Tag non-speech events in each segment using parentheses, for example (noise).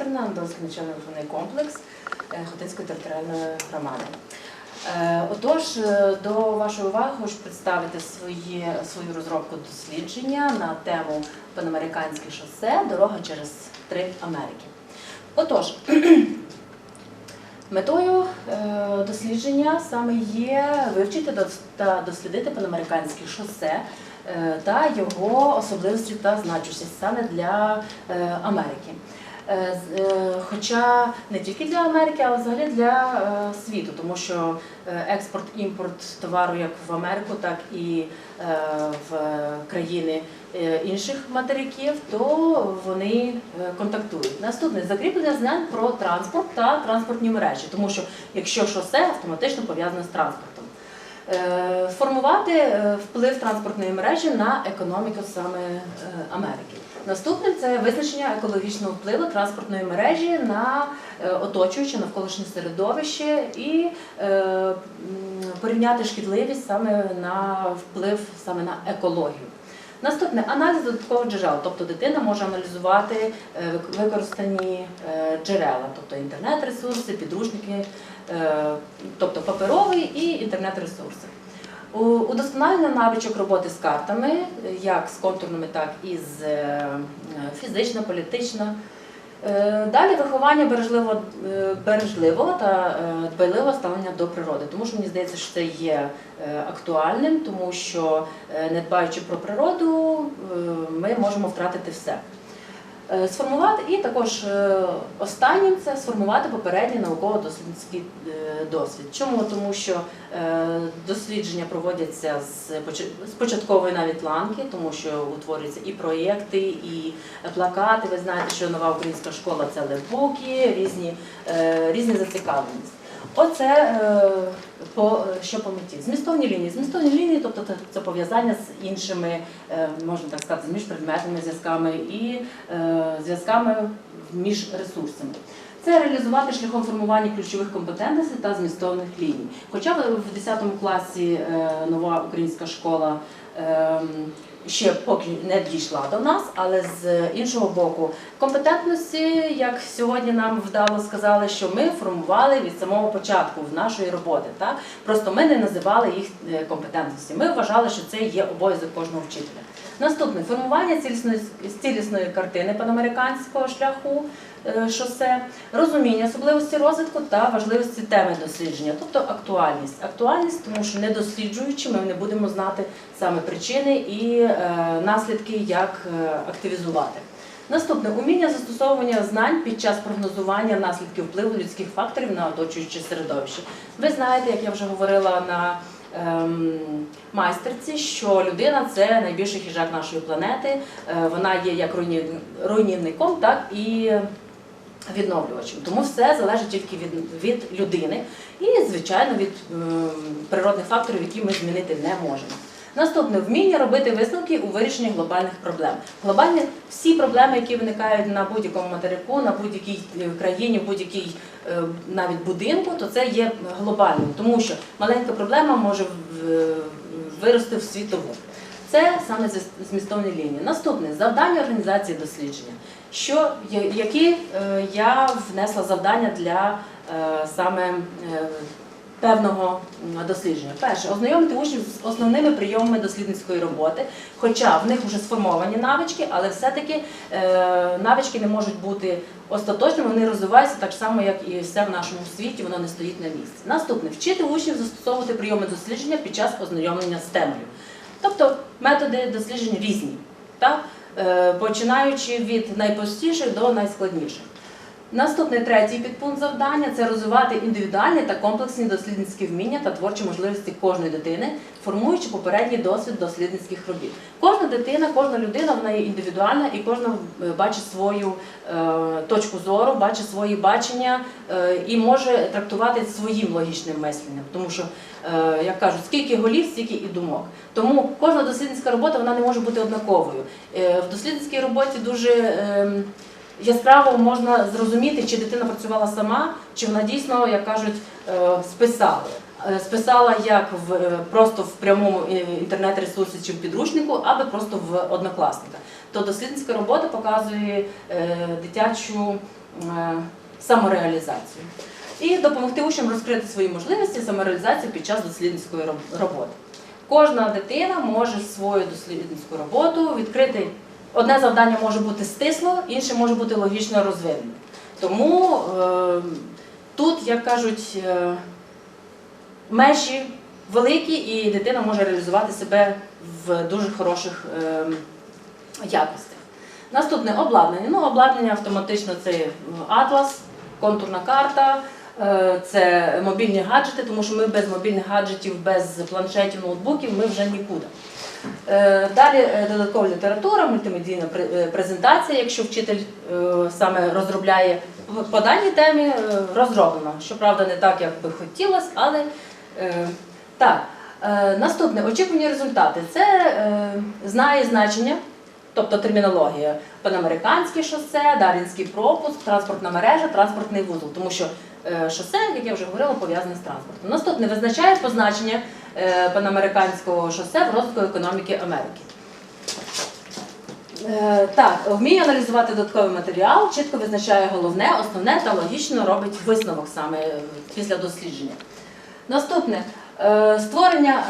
Наталія Андонський навчальний виховний комплекс е, Хотинської територіальної громади. Е, Отож, е, до вашої уваги хочу представити свої, свою розробку дослідження на тему Панамериканське шосе Дорога через три Америки. Отож, (clears throat) метою дослідження саме є вивчити та дослідити панамериканське шосе та його особливості та значущість саме для Америки. Е, е, Хоча не тільки для Америки, але взагалі для е, світу, тому що експорт-імпорт товару як в Америку, так і в країни інших материків, то вони контактують. Наступне закріплення знань про транспорт та транспортні мережі, тому що якщо шосе автоматично пов'язане з транспортом. Формувати вплив транспортної мережі на економіку саме Америки. Наступним це визначення екологічного впливу транспортної мережі на е, оточуюче навколишнє середовище і е, порівняти шкідливість саме на вплив саме на екологію. Наступне аналіз додаткових джерел, тобто дитина може аналізувати е, використані джерела, тобто інтернет-ресурси, підручники, тобто паперовий і інтернет-ресурси. Удосконалення навичок роботи з картами, як з контурними, так і з е, фізично, політично. Е, Далі виховання бережливого, е, бережливого та дбайливого ставлення до природи, тому що мені здається, що це є актуальним, тому що не дбаючи про природу, ми можемо втратити все. Е, Сформувати і також е, останнім це сформувати попередній науково-дослідницький е, досвід. Чому? Тому що дослідження проводяться з поч- початкової навіть ланки, тому що утворюються і проєкти, і плакати. Ви знаєте, що нова українська школа це лепуки, різні, різні зацікавленості. Оце е, по що по меті. Змістовні лінії. Змістовні лінії, тобто це, пов'язання з іншими, е, можна так сказати, між предметними зв'язками і е, зв'язками між ресурсами. Це реалізувати шляхом формування ключових компетентностей та змістовних ліній. Хоча в в 10 класі е, нова українська школа ем, ще поки не дійшла до нас, але з іншого боку, компетентності, як сьогодні нам вдало сказали, що ми формували від самого початку в нашої роботи. Так? Просто ми не називали їх е, компетентності. Ми вважали, що це є обов'язок кожного вчителя. Наступне формування цілісної, цілісної картини панамериканського шляху е, шосе, розуміння особливості розвитку та важливості теми дослідження, тобто актуальність. Актуальність, тому що не досліджуючи, ми не будемо знати саме причини і е, наслідки, як е, активізувати. Наступне уміння застосовування знань під час прогнозування наслідків впливу людських факторів на оточуюче середовище. Ви знаєте, як я вже говорила на майстерці, що людина це найбільший хижак нашої планети. Е, вона є як руйні- руйнівником, так і відновлювачем. Тому все залежить тільки від, від людини і, звичайно, від ем, природних факторів, які ми змінити не можемо. Наступне вміння робити висновки у вирішенні глобальних проблем. Глобальні всі проблеми, які виникають на будь-якому материку, на будь-якій е, країні, будь-якій навіть будинку, то це є глобальним, тому що маленька проблема може вирости в світову. Це саме змістовні лінії. Наступне завдання організації дослідження. Що які е, я внесла завдання для е, саме е, певного дослідження. Перше, ознайомити учнів з основними прийомами дослідницької роботи, хоча в них вже сформовані навички, але все-таки е, навички не можуть бути остаточними, вони розвиваються так само, як і все в нашому світі, воно не стоїть на місці. Наступне вчити учнів застосовувати прийоми дослідження під час ознайомлення з темою. Тобто методи досліджень різні? Е, починаючи від найпростіших до найскладніших. Наступний третій підпункт завдання це розвивати індивідуальні та комплексні дослідницькі вміння та творчі можливості кожної дитини, формуючи попередній досвід дослідницьких робіт. Кожна дитина, кожна людина вона є індивідуальна і кожна е, бачить свою е, точку зору, бачить свої бачення е, і може трактувати своїм логічним мисленням. Тому що, як кажуть, скільки голів, стільки і думок. Тому кожна дослідницька робота вона не може бути однаковою. В дослідницькій роботі дуже. Яскраво можна зрозуміти, чи дитина працювала сама, чи вона дійсно, як кажуть, е, списали. е, списала як в е, просто в прямому інтернет-ресурсі чи в підручнику, або просто в однокласника. То дослідницька робота показує дитячу самореалізацію. І допомогти учням розкрити свої можливості самореалізації під час дослідницької роботи. Кожна дитина може свою дослідницьку роботу відкрити. Одне завдання може бути стисло, інше може бути логічно розвинене. Тому е, тут, як кажуть, е, межі великі, і дитина може реалізувати себе в дуже хороших е, якостях. Наступне обладнання. Ну, обладнання автоматично це атлас, контурна карта, це мобільні гаджети, тому що ми без мобільних гаджетів, без планшетів, ноутбуків ми вже нікуди. Е, Далі е, додаткова література, мультимедійна е, презентація, якщо вчитель саме розробляє по даній темі, розроблено. Щоправда, не так, як би хотілося, але так. Наступне очікувані результати. Це знає значення, тобто термінологія, панамериканське шосе, дарінський пропуск, транспортна мережа, транспортний вузол, тому що шосе, як я вже говорила, пов'язане з транспортом. Наступне визначає позначення е, панамериканського шосе в розвитку економіки Америки. Е, Так, вміє аналізувати додатковий матеріал, чітко визначає головне, основне та логічно робить висновок саме е, після дослідження. Наступне е, створення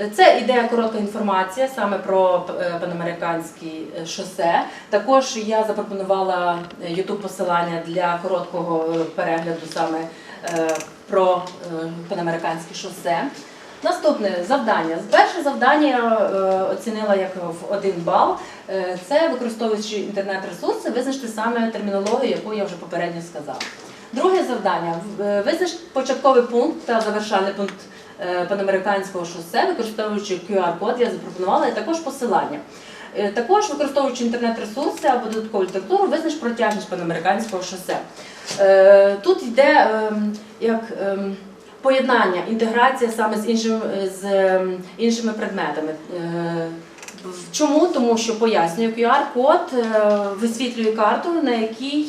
е, це ідея коротка інформація саме про е, панамериканське е, шосе. Також я запропонувала youtube посилання для короткого е, перегляду саме е, про е, панамериканське шосе. Наступне завдання. Перше завдання я е, оцінила як в один бал. Е, Це використовуючи інтернет-ресурси, визначити саме термінологію, яку я вже попередньо сказала. Друге завдання е, визначити початковий пункт та завершальний пункт е, панамериканського шосе, використовуючи QR-код, я запропонувала і також посилання. Е, Також використовуючи інтернет-ресурси або додаткову літературу, визнач протяжність панамериканського шосе. Е, Тут йде ем, як ем, поєднання, інтеграція саме з іншими, з ем, іншими предметами. Е, Чому? Тому що пояснюю, QR-код е, висвітлює карту, на якій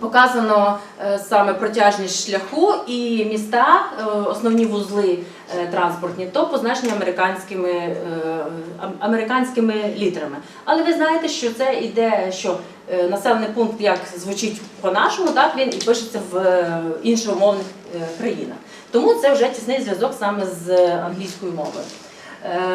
показано е, саме протяжність шляху і міста, е, основні вузли е, транспортні, то позначені американськими, американськими літерами. Але ви знаєте, що це іде, що населений пункт, як звучить по-нашому, так він і пишеться в іншомовних країнах. Тому це вже тісний зв'язок саме з англійською мовою.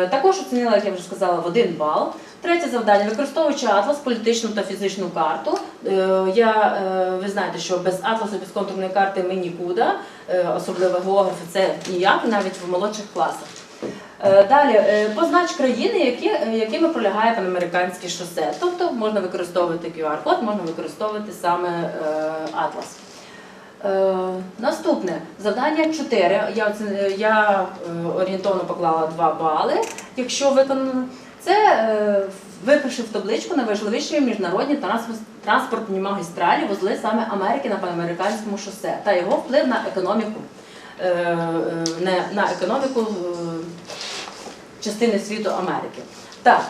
Також оцінила, як я вже сказала, в один бал. Третє завдання використовуючи атлас, політичну та фізичну карту. Е, Я, е, ви знаєте, що без атласу, без контурної карти ми нікуди, е, особливо географи, це ніяк, навіть в молодших класах. Далі познач країни, які, якими пролягає панамериканське шосе. Тобто можна використовувати QR-код, можна використовувати саме атлас. Наступне завдання 4. Я, я орієнтовно поклала 2 бали. Якщо виконано, це е, в табличку найважливіші міжнародні транспортні магістралі вузли саме Америки на панамериканському шосе та його вплив на економіку, е, е, на економіку е, частини світу Америки. Так,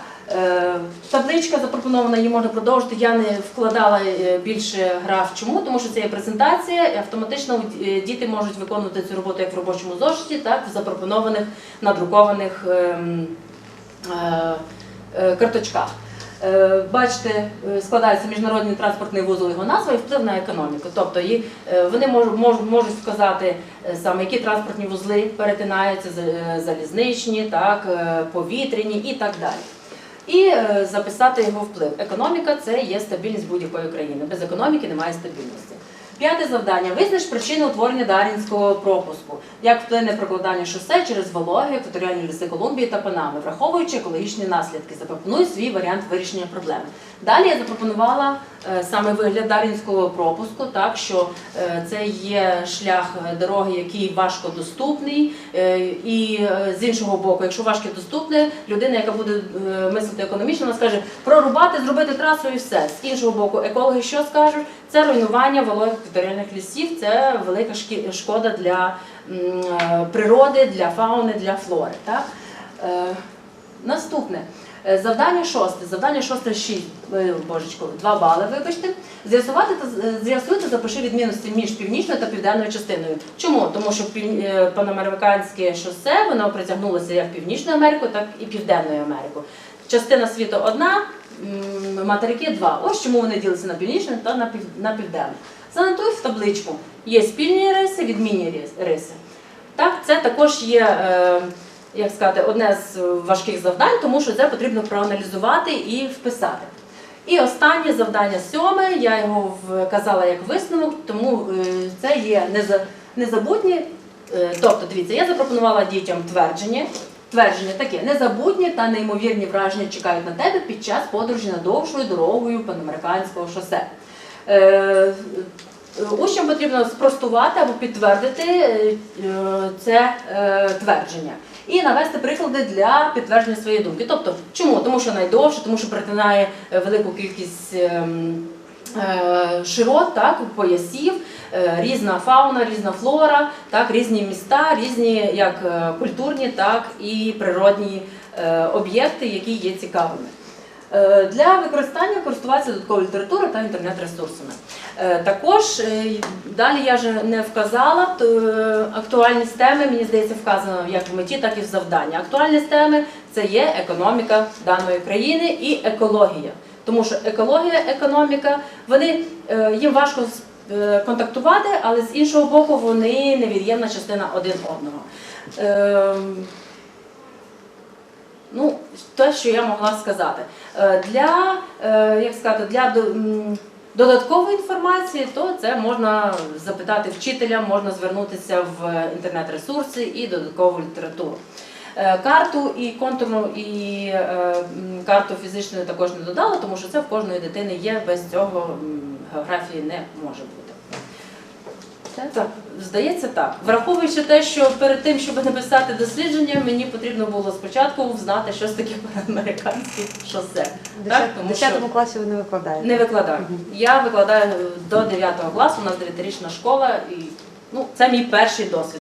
табличка запропонована, її можна продовжити. Я не вкладала більше граф. Чому? Тому що це є презентація, і автоматично діти можуть виконувати цю роботу як в робочому зошиті, так в запропонованих надрукованих ем, карточках. Е, Бачите, е, складається міжнародний транспортний вузол його назва і вплив на економіку. Тобто е, вони мож- мож- можуть сказати е, саме, які транспортні вузли перетинаються, е, залізничні, е, повітряні і так далі. І е, записати його вплив. Економіка це є стабільність будь-якої країни. Без економіки немає стабільності. П'яте завдання. Визнач причину утворення дарінського пропуску. Як вплине прокладання шосе через Вологи, екваторіальні ліси Колумбії та Панами, враховуючи екологічні наслідки. Запропонуй свій варіант вирішення проблеми. Далі я запропонувала саме вигляд дарінського пропуску, так що е, це є шлях е, дороги, який важко доступний. Е, і е, з іншого боку, якщо важко доступне, людина, яка буде е, мислити економічно, вона скаже прорубати, зробити трасу і все. З іншого боку, екологи що скажуть? Це руйнування вологих екваторіальних лісів, це велика шкода для е, природи, для фауни, для флори. Так? Е, Наступне. Е, Завдання шосте. Завдання шосте 6, божечко, 2 бали, вибачте. З'ясувати та е, з'ясуйте, запиши відмінності між північною та південною частиною. Чому? Тому що е, панамериканське шосе воно притягнулося як Північну Америку, так і Південну Америку. Частина світу одна, материки два. Ось чому вони ділися на північну та на, пів, на південну. Занотуй в табличку. Є спільні риси, відмінні риси. Так, це також є, е, як сказати, одне з важких завдань, тому що це потрібно проаналізувати і вписати. І останнє завдання сьоме, я його вказала як висновок, тому е, це є незабутні. е, Тобто, дивіться, я запропонувала дітям твердження. Твердження таке: незабутні та неймовірні враження чекають на тебе під час подорожі надовшою дорогою панамериканського шосе. Е, Учням потрібно спростувати або підтвердити це твердження і навести приклади для підтвердження своєї думки. Тобто, чому? Тому що найдовше, тому що перетинає е, велику кількість. ем, е, Широт, так, поясів, е, різна фауна, різна флора, так, різні міста, різні як культурні, так і природні об'єкти, які є цікавими. Е, Для використання користуватися додатковою літературою та інтернет-ресурсами. Е, Також е, далі я ж не вказала актуальність теми, мені здається, вказано як в меті, так і в завданні. Актуальність теми це є економіка даної країни і екологія. Тому що екологія, економіка, вони їм важко контактувати, але з іншого боку, вони невід'ємна частина один одного. Те, що я могла сказати. Е, Для, е, як сказати, для до- додаткової інформації, то це можна запитати вчителя, можна звернутися в інтернет-ресурси і додаткову літературу. Е, Карту і контурну, і карту фізичну також не додала, тому що це в кожної дитини є, без цього географії не може бути. Так, здається так. Враховуючи те, що перед тим, щоб написати дослідження, мені потрібно було спочатку знати, що ж таке американське шосе. У Так, тому 10 класі ви не викладаєте. не викладаю. Я викладаю до 9 класу, у нас 9-річна школа, і ну, це мій перший досвід.